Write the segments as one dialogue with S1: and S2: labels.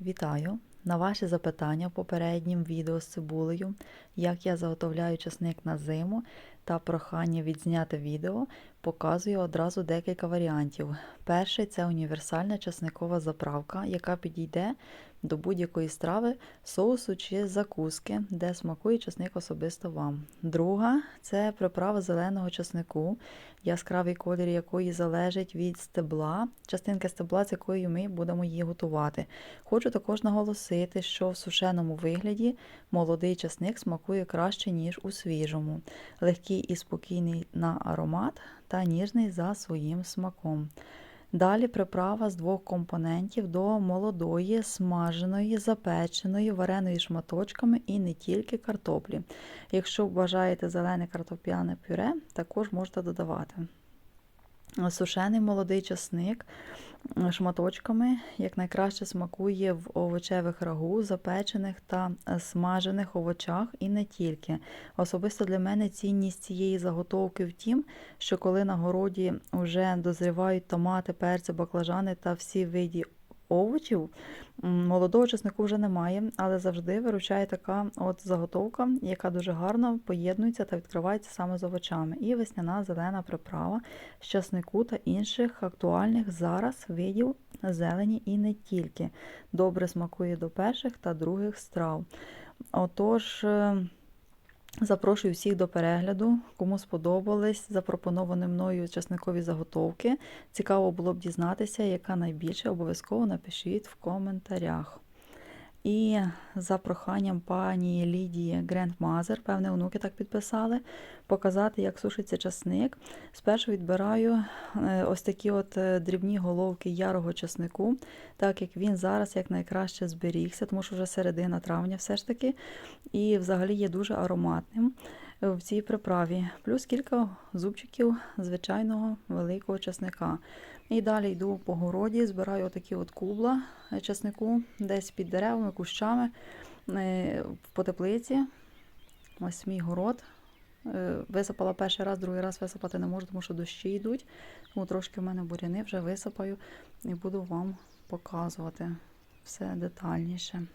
S1: Вітаю! На ваші запитання в попереднім відео з цибулею, як я заготовляю часник на зиму та прохання відзняти відео, показую одразу декілька варіантів. Перший це універсальна часникова заправка, яка підійде до будь-якої страви, соусу чи закуски, де смакує часник особисто вам. Друга це приправа зеленого часнику, яскравий колір якої залежить від стебла, частинки стебла, з якою ми будемо її готувати. Хочу також наголосити, що в сушеному вигляді молодий часник смакує краще, ніж у свіжому, легкий і спокійний на аромат та ніжний за своїм смаком. Далі приправа з двох компонентів до молодої, смаженої, запеченої, вареної шматочками і не тільки картоплі. Якщо бажаєте зелене картопляне пюре, також можете додавати. Сушений молодий часник шматочками якнайкраще смакує в овочевих рагу, запечених та смажених овочах і не тільки. Особисто для мене цінність цієї заготовки в тім, що коли на городі вже дозрівають томати, перці, баклажани та всі види овочів, молодого чеснику вже немає, але завжди виручає така от заготовка, яка дуже гарно поєднується та відкривається саме з овочами. І весняна зелена приправа з часнику та інших актуальних зараз видів зелені і не тільки. Добре смакує до перших та других страв. Отож. Запрошую всіх до перегляду, кому сподобались запропоновані мною часникові заготовки. Цікаво було б дізнатися, яка найбільше, обов'язково напишіть в коментарях. І за проханням пані Лідії Грендмазер, певне, онуки так підписали, показати, як сушиться часник. Спершу відбираю е, ось такі от е, дрібні головки ярого часнику, так як він зараз якнайкраще зберігся, тому що вже середина травня все ж таки, і взагалі є дуже ароматним в цій приправі. Плюс кілька зубчиків звичайного великого часника. І далі йду по городі, збираю отакі от кубла часнику, десь під деревами, кущами е, по теплиці. Ось мій город. Е, висипала перший раз, другий раз висипати не можу, тому що дощі йдуть. Тому трошки в мене буряни вже висипаю і буду вам показувати все детальніше.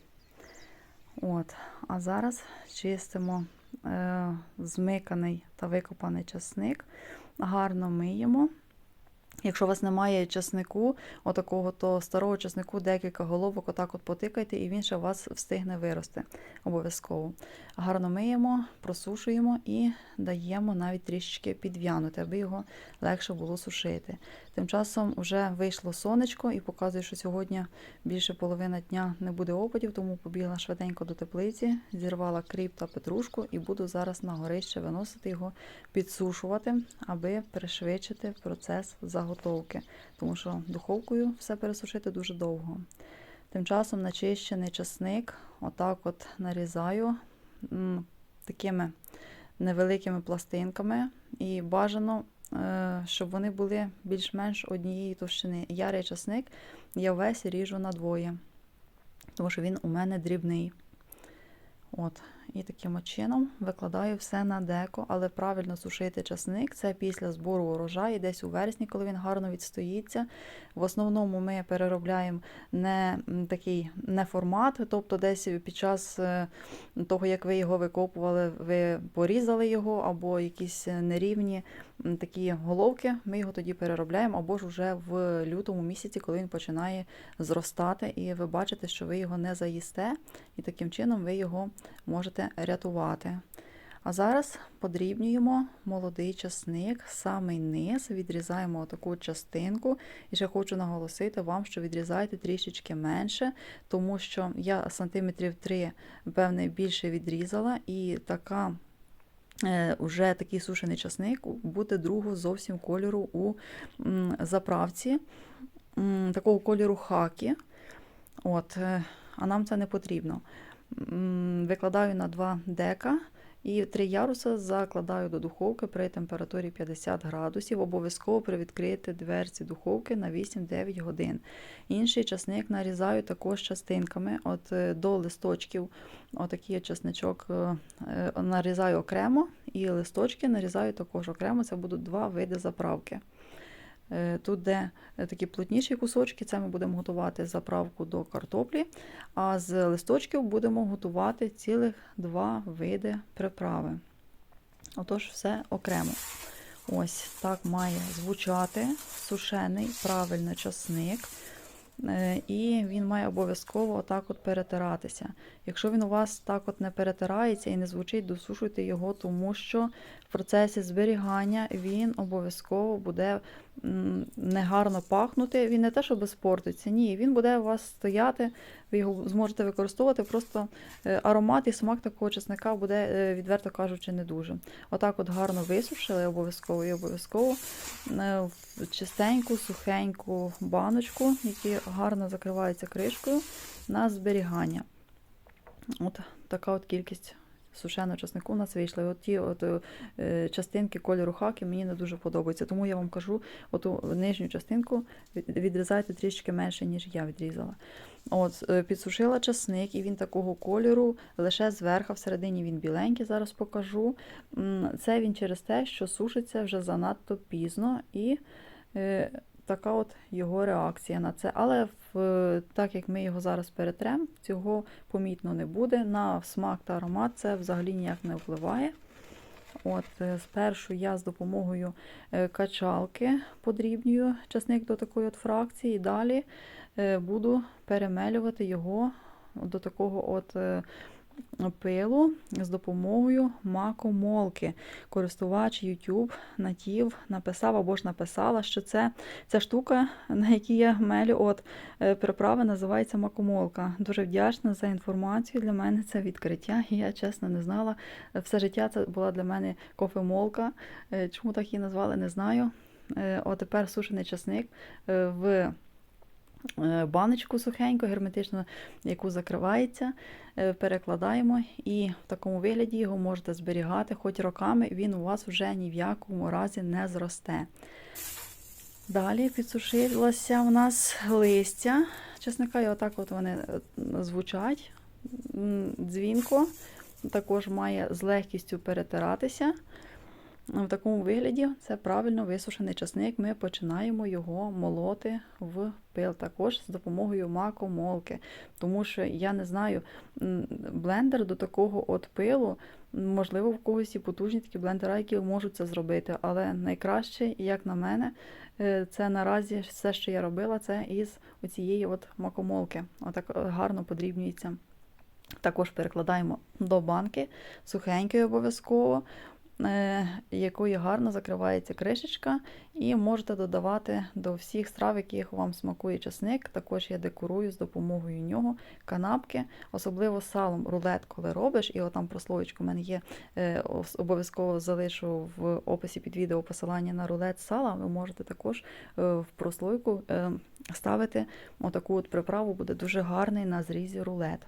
S1: От. А зараз чистимо е, змиканий та викопаний часник, гарно миємо. Якщо у вас немає часнику, отакого, то старого часнику декілька головок отак от потикайте, і він ще у вас встигне вирости. Обов'язково. Гарно миємо, просушуємо і даємо навіть трішечки підв'янути, аби його легше було сушити. Тим часом вже вийшло сонечко і показує, що сьогодні більше половина дня не буде опадів, тому побігла швиденько до теплиці, зірвала кріп та петрушку і буду зараз на горище виносити його, підсушувати, аби пришвидшити процес заготовки, тому що духовкою все пересушити дуже довго. Тим часом начищений часник, отак от нарізаю такими невеликими пластинками і бажано Е, щоб вони були більш-менш однієї товщини. Ярий часник я весь ріжу на двоє, тому що він у мене дрібний. От, І таким чином викладаю все на деко, але правильно сушити часник це після збору урожаю, десь у вересні, коли він гарно відстоїться. В основному ми переробляємо не такий не формат, тобто десь під час е, того, як ви його викопували, ви порізали його, або якісь нерівні такі головки, ми його тоді переробляємо, або ж вже в лютому місяці, коли він починає зростати, і ви бачите, що ви його не заїсте, і таким чином ви його можете рятувати. А зараз подрібнюємо молодий часник, самий низ, відрізаємо таку частинку. І ще хочу наголосити вам, що відрізайте трішечки менше, тому що я сантиметрів 3, певне, більше відрізала, і така вже е, такий сушений часник буде другого зовсім кольору у заправці, такого кольору хакі. От, е, А нам це не потрібно. Викладаю на 2 дека. І три яруса закладаю до духовки при температурі 50 градусів. Обов'язково привідкрити дверці духовки на 8-9 годин. Інший часник нарізаю також частинками от е, до листочків. Отакий часничок е, е, нарізаю окремо, і листочки нарізаю також окремо. Це будуть два види заправки. Е, Тут, де е, такі плотніші кусочки, це ми будемо готувати заправку до картоплі, а з листочків будемо готувати цілих два види приправи. Отож, все окремо. Ось так має звучати сушений правильно часник. Е, І він має обов'язково отак от перетиратися. Якщо він у вас так от не перетирається і не звучить, досушуйте його, тому що в процесі зберігання він обов'язково буде негарно пахнути. Він не те, що спортиться, ні, він буде у вас стояти, ви його зможете використовувати. Просто е, аромат і смак такого чесника буде, е, відверто кажучи, не дуже. Отак от гарно висушили обов'язково і обов'язково е, в чистеньку, сухеньку баночку, які гарно закриваються кришкою на зберігання. От така от кількість сушеного часнику у нас вийшла. І от ті от, е, частинки кольору хаки мені не дуже подобаються. Тому я вам кажу, оту нижню частинку від- відрізайте трішки менше, ніж я відрізала. От, е, підсушила часник, і він такого кольору, лише зверху, всередині він біленький, зараз покажу. Це він через те, що сушиться вже занадто пізно, і е, така от його реакція на це. Але в, так як ми його зараз перетремо, цього помітно не буде. На смак та аромат це взагалі ніяк не впливає. От, е, спершу я з допомогою е, качалки подрібнюю часник до такої от фракції, і далі е, буду перемелювати його до такого от пилу з допомогою макомолки. Користувач YouTube натів, написав або ж написала, що це ця штука, на якій я мелю от е, приправи, називається макомолка. Дуже вдячна за інформацію. Для мене це відкриття. Я чесно не знала. Все життя це була для мене кофемолка. Е, Чому так її назвали, не знаю. Е, От тепер сушений часник в баночку сухеньку, герметично, яку закривається, е, перекладаємо і в такому вигляді його можете зберігати, хоч роками він у вас вже ні в якому разі не зросте. Далі підсушилося у нас листя чесника, і отак от вони е, звучать дзвінко. Також має з легкістю перетиратися. В такому вигляді це правильно висушений часник. Ми починаємо його молоти в пил, також з допомогою макомолки. Тому що я не знаю, блендер до такого от пилу, можливо, в когось і потужні такі блендера, які можуть це зробити. Але найкраще, як на мене, е, це наразі все, що я робила, це із оцієї от макомолки. Отак е, гарно подрібнюється. Також перекладаємо до банки, сухенької обов'язково, якою гарно закривається кришечка, і можете додавати до всіх страв, яких вам смакує часник. Також я декорую з допомогою нього канапки, особливо салом рулет, коли робиш, і отам прослоєчку в мене є, е, обов'язково залишу в описі під відео посилання на рулет сала. Ви можете також е, в прослойку е, ставити отаку от приправу, буде дуже гарний на зрізі рулет.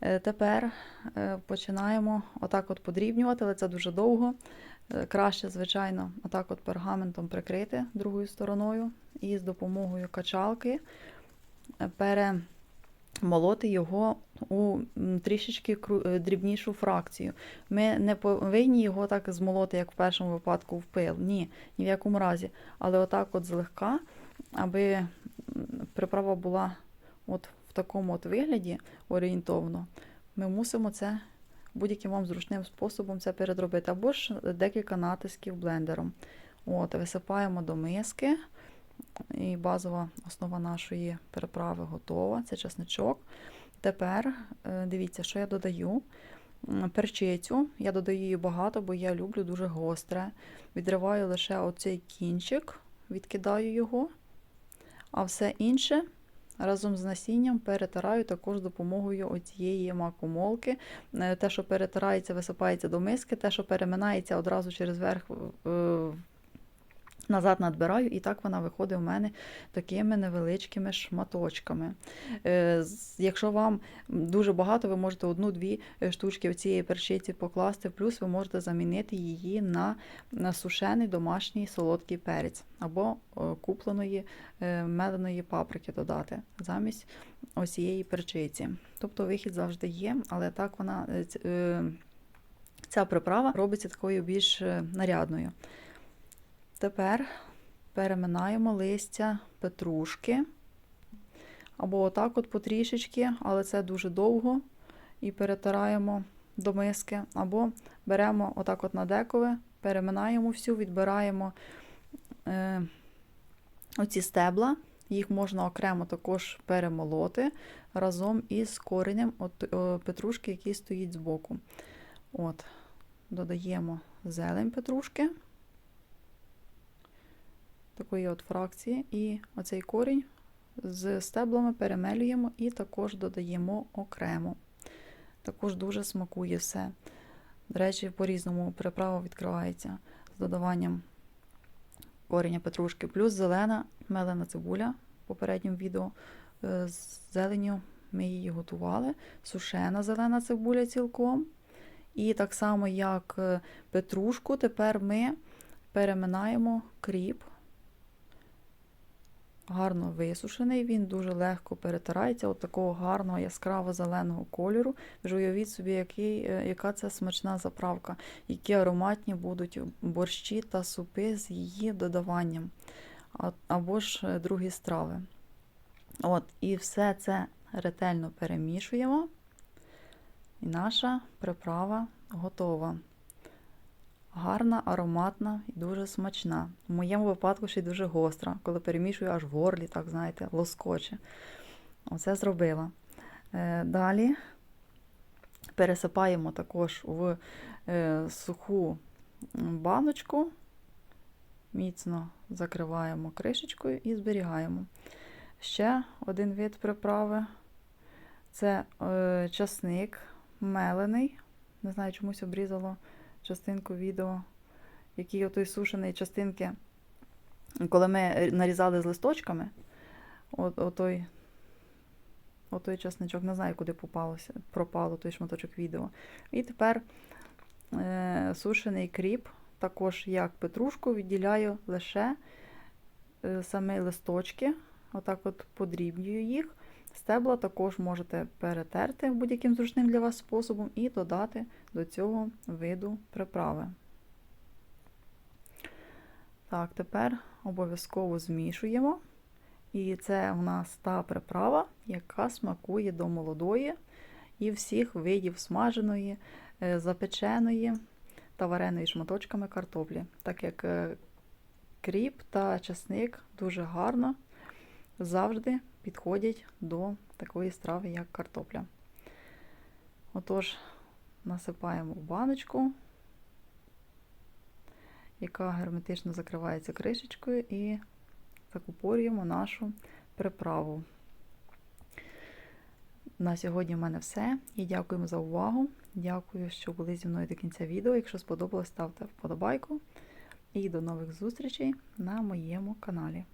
S1: Е, Тепер е, починаємо отак от подрібнювати, але це дуже довго. Е, Краще, звичайно, отак от пергаментом прикрити другою стороною і з допомогою качалки перемолоти його у трішечки дрібнішу фракцію. Ми не повинні його так змолоти, як в першому випадку в пил. Ні, ні в якому разі. Але отак от злегка, аби приправа була от такому от вигляді орієнтовно, ми мусимо це будь-яким вам зручним способом це передробити, або ж декілька натисків блендером. От, висипаємо до миски, і базова основа нашої приправи готова. Це чесничок. Тепер е, дивіться, що я додаю. Перчицю, я додаю її багато, бо я люблю дуже гостре. Відриваю лише оцей кінчик, відкидаю його, а все інше разом з насінням перетираю також допомогою оцієї макомолки. Е, Те, що перетирається, висипається до миски, те, що переминається одразу через верх. Назад надбираю, і так вона виходить у мене такими невеличкими шматочками. Е, Якщо вам дуже багато, ви можете одну-дві е, штучки цієї перчиці покласти, плюс ви можете замінити її на, сушений домашній солодкий перець або е, купленої меленої паприки додати замість ось перчиці. Тобто вихід завжди є, але так вона ця приправа робиться такою більш нарядною. Тепер переминаємо листя петрушки. Або отак от потрішечки, але це дуже довго. І перетираємо до миски. Або беремо отак от на декове, переминаємо всю, відбираємо е, оці стебла. Їх можна окремо також перемолоти разом із коренем от, о, петрушки, який стоїть збоку. От, додаємо зелень петрушки, такої от фракції, і оцей корінь з стеблами перемелюємо і також додаємо окремо. Також дуже смакує все. До речі, по-різному приправа відкривається з додаванням коріння петрушки, плюс зелена мелена цибуля в попередньому відео е, з зеленню ми її готували. Сушена зелена цибуля цілком. І так само, як е, петрушку, тепер ми переминаємо кріп. Гарно висушений, він дуже легко перетирається, от такого гарного яскраво зеленого кольору. Ж уявіть собі, який, е, яка це смачна заправка, які ароматні будуть борщі та супи з її додаванням, або ж е, другі страви. От, і все це ретельно перемішуємо, і наша приправа готова. Гарна, ароматна і дуже смачна. В моєму випадку ще й дуже гостра, коли перемішую аж в горлі, так знаєте, лоскоче. Оце зробила. Е, Далі пересипаємо також в е, суху баночку, міцно закриваємо кришечкою і зберігаємо. Ще один вид приправи це е, часник мелений. Не знаю, чомусь обрізало частинку відео, який отой сушений частинки, коли ми нарізали з листочками, от, отой, отой часничок, не знаю, куди попалося, пропало той шматочок відео. І тепер е, сушений кріп, також як петрушку, відділяю лише е, самі листочки, отак от подрібнюю їх. Стебла також можете перетерти будь-яким зручним для вас способом і додати до цього виду приправи. Так, тепер обов'язково змішуємо. І це у нас та приправа, яка смакує до молодої і всіх видів смаженої, е, запеченої та вареної шматочками картоплі. Так як е, кріп та часник дуже гарно завжди підходять до такої страви, як картопля. Отож, насипаємо в баночку, яка герметично закривається кришечкою, і закупорюємо нашу приправу. На сьогодні в мене все. І дякуємо за увагу. Дякую, що були зі мною до кінця відео. Якщо сподобалось, ставте вподобайку. І до нових зустрічей на моєму каналі.